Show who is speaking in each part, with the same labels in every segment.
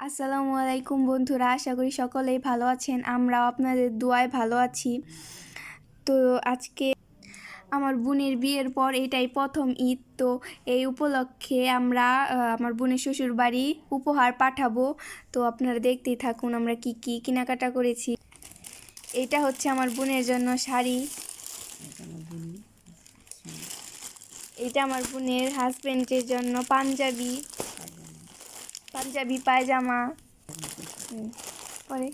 Speaker 1: আসসালামু আলাইকুম বন্ধুরা, আশা করি সকলেই ভালো আছেন, আমরাও আপনাদের দোয়ায় ভালো আছি। তো আজকে আমার বোনের বিয়ের পর এটাই প্রথম ঈদ, তো এই উপলক্ষে আমরা আমার বোনের শ্বশুর বাড়ি উপহার পাঠাবো। তো আপনারা দেখতেই থাকুন আমরা কি কি কেনাকাটা করেছি। এটা হচ্ছে আমার বোনের জন্য শাড়ি। এটা আমার বোনের হাজব্যান্ডের জন্য পাঞ্জাবি। পাঞ্জাবি, পায়জামা পরে?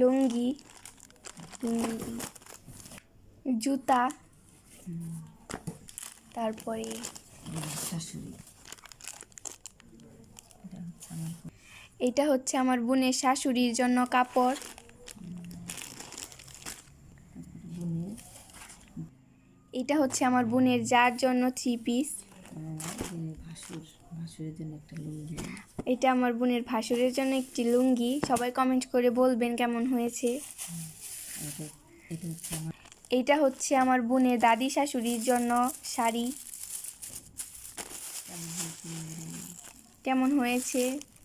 Speaker 1: লুঙ্গি জুতা, তারপরে? এটা হচ্ছে আমার বোনের শাশুড়ির জন্য কাপড়। এটা হচ্ছে আমার বোনের যার জন্য থ্রি পিস
Speaker 2: ভাসুর ভাসুরের জন্য একটা লুঙ্গি।
Speaker 1: এটা আমার বোনের ভাসুরের জন্য একটি লুঙ্গি। সবাই কমেন্ট করে বলবেন কেমন হয়েছে।
Speaker 2: এটা হচ্ছে আমার
Speaker 1: এইটা হচ্ছে আমার বোনের দাদি শাশুড়ির জন্য শাড়ি। কেমন হয়েছে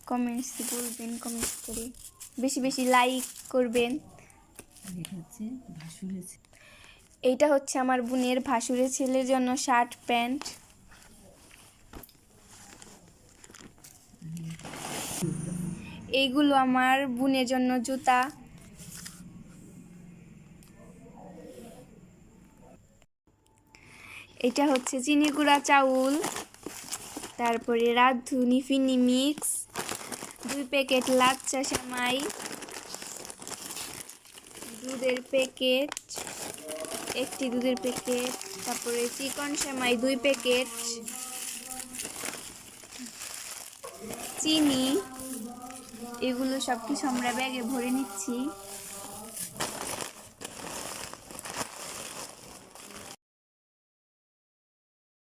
Speaker 1: কমেন্টস বলবেন কমেন্টস করে। বেশি বেশি লাইক করবেন।
Speaker 2: এটা
Speaker 1: হচ্ছে আমার বোনের ভাসুরের ছেলের জন্য শার্ট প্যান্ট এইগুলো আমার বোনের জন্য জুতা। এটা হচ্ছে চিনি গুঁড়া চাউল, তারপরে রাধুনি ফিনি মিক্স, দুই প্যাকেট লাচ্চা সেমাই, দুধের প্যাকেট, একটি দুধের প্যাকেট, তারপরে চিকন সেমাই দুই প্যাকেট। চিনি এগুলো সব কিছু আমরা ব্যাগে ভরে নিচ্ছি।